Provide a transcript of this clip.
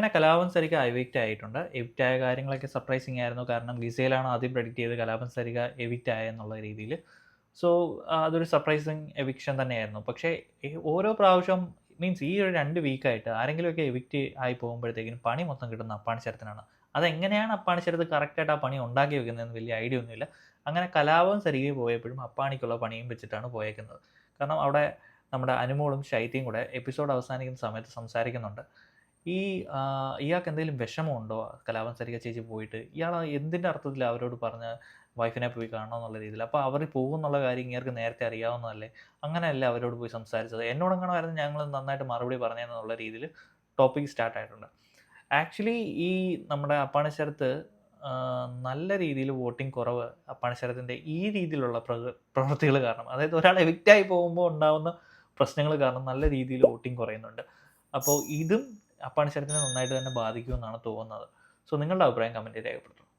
അങ്ങനെ കലാപൻ സരിക എവിക്റ്റ് ആയിട്ടുണ്ട്. എവിക്റ്റ് ആയ കാര്യങ്ങളൊക്കെ സർപ്രൈസിങ് ആയിരുന്നു. കാരണം ഗിസയിലാണ് ആദ്യം പ്രഡിക്റ്റ് ചെയ്ത് കലാപൻ സരിക എവിക്റ്റ് ആയെന്നുള്ള രീതിയിൽ സോ അതൊരു സർപ്രൈസിങ് എവിക്ഷൻ തന്നെയായിരുന്നു. പക്ഷേ ഓരോ പ്രാവശ്യം മീൻസ് ഈ ഒരു രണ്ട് വീക്കായിട്ട് ആരെങ്കിലുമൊക്കെ എവിക്റ്റ് ആയി പോകുമ്പോഴത്തേക്കിനും പണി മൊത്തം കിട്ടുന്ന അപ്പാണിശരത്തിനാണ് അതെങ്ങനെയാണ് അപ്പാണിശരത്ത് കറക്റ്റായിട്ട് ആ പണി ഉണ്ടാക്കി വെക്കുന്നതെന്ന് വലിയ ഐഡിയ ഒന്നുമില്ല. അങ്ങനെ കലാപം സരികെ പോയപ്പോഴും അപ്പാണിക്കുള്ള പണിയും വെച്ചിട്ടാണ് പോയേക്കുന്നത്. കാരണം അവിടെ നമ്മുടെ അനുമോളും ശൈത്യയും കൂടെ എപ്പിസോഡ് അവസാനിക്കുന്ന സമയത്ത് സംസാരിക്കുന്നുണ്ട്. ഈ ഇയാൾക്ക് എന്തെങ്കിലും വിഷമമുണ്ടോ? കലാപം സരിക ചേച്ചി പോയിട്ട്. ഇയാൾ എന്തിന്റെ അർത്ഥത്തിൽ അവരോട് പറഞ്ഞ വൈഫിനെ പോയി കാണണം എന്നുള്ള രീതിയിൽ അപ്പോൾ അവർ പോകുന്നുള്ള കാര്യം ഇയാൾക്ക് നേരത്തെ അറിയാവുന്നതല്ലേ? അങ്ങനെയല്ല അവരോട് പോയി സംസാരിച്ചത്? എന്നോടങ്ങനെ ആയിരുന്നു ഞങ്ങൾ നന്നായിട്ട് മറുപടി പറഞ്ഞതെന്നുള്ള രീതിയിൽ ടോപ്പിക് സ്റ്റാർട്ട് ആയിട്ടുണ്ട്. ആക്ച്വലി ഈ നമ്മുടെ അപ്പാണിശരത്ത് നല്ല രീതിയിൽ വോട്ടിംഗ് കുറവ് അപ്പാണിശരത്തിന്റെ ഈ രീതിയിലുള്ള പ്രവൃത്തികൾ കാരണം അതായത് ഒരാൾ എവിക്റ്റായി പോകുമ്പോൾ ഉണ്ടാകുന്ന പ്രശ്നങ്ങൾ കാരണം നല്ല രീതിയിൽ വോട്ടിംഗ് കുറയുന്നുണ്ട്. അപ്പോൾ ഇതും അപ്പാണിശരത്തിനെ നന്നായിട്ട് തന്നെ ബാധിക്കുമെന്നാണ് തോന്നുന്നത്. സോ നിങ്ങളുടെ അഭിപ്രായം കമന്റ് രേഖപ്പെടുത്തും